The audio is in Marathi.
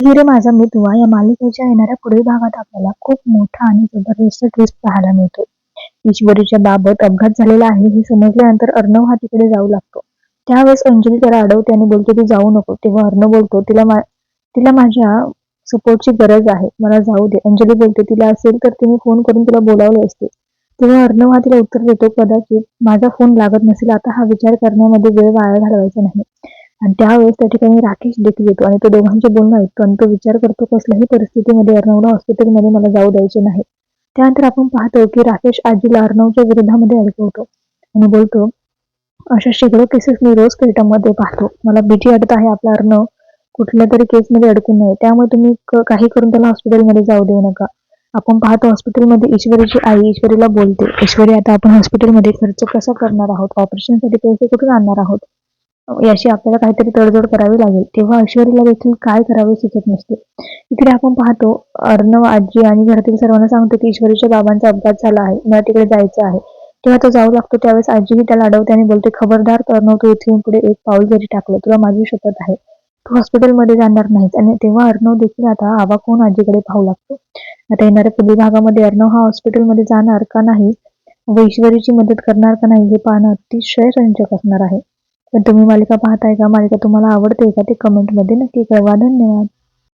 हिरे माझा मितवा या मालिकेच्या येणाऱ्या पुढील भागात आपल्याला खूप मोठा आणि जबरदस्त ट्विस्ट पाहायला मिळतो. ईश्वरीच्या बाबत अपघात झालेला आहे हे समजल्यानंतर अर्णव हा तिकडे जाऊ लागतो. त्यावेळेस अंजली त्याला अडवते आणि बोलते तू जाऊ नको. तेव्हा अर्णव बोलतो तिला मा तिला माझ्या सपोर्टची गरज आहे मला जाऊ दे. अंजली बोलते तिला असेल तर तिने फोन करून तिला बोलावले असते. तेव्हा अर्णव हा तिला उत्तर देतो कदाचित माझा फोन लागत नसेल आता हा विचार करण्यामध्ये वेळ वाया घालवायचा नाही. आणि त्यावेळेस त्या ठिकाणी राकेश देखील येतो आणि तो दोघांचे बोलणं ऐकतो आणि तो विचार करतो कसल्याही परिस्थितीमध्ये अर्णवला हॉस्पिटलमध्ये मला जाऊ द्यायचे नाही. त्यानंतर आपण पाहतो की राकेश आजीला अर्णवच्या विरोधामध्ये अडकवतो आणि बोलतो अशा शेकडो केसेस मी रोज पेटामध्ये पाहतो. मला भीती वाटत आहे आपला अर्णव कुठल्या तरी केसमध्ये अडकून नये त्यामुळे तुम्ही काही करून त्याला हॉस्पिटलमध्ये जाऊ देऊ नका. आपण पाहतो हॉस्पिटलमध्ये ईश्वरीची आई ईश्वरीला बोलते. ईश्वरी आता आपण हॉस्पिटलमध्ये खर्च कसा करणार आहोत? ऑपरेशनसाठी पैसे कुठून आणणार आहोत? याशी आपल्याला काहीतरी तडजोड करावी लागेल. तेव्हा ऐश्वर्याला देखील काय करावे सुचत नसते. इकडे आपण पाहतो अर्णव आजी आणि घरातील सर्वांना सांगतो की ईश्वरीच्या बाबांचा अपघात झाला आहे. मला तिकडे जायचं आहे. तेव्हा तो जाऊ लागतो त्यावेळेस आजीही त्याला अडवते आणि बोलते खबरदार अर्णव तू इथून पुढे एक पाऊल जरी टाकलं तुला माझी शपथ आहे. तू हॉस्पिटलमध्ये जाणार नाहीस. आणि तेव्हा अर्णव देखील आता आवाक होऊन आजीकडे पाहू लागतो. आता येणाऱ्या पुढील भागामध्ये अर्णव हा हॉस्पिटलमध्ये जाणार का नाही व ईश्वरीची मदत करणार का नाही हे पाहणं अतिशय रंजक असणार आहे. पण तुम्ही मालिका पाहताय का? मालिका तुम्हाला आवडते का? ते कमेंटमध्ये नक्की कळवा. धन्यवाद.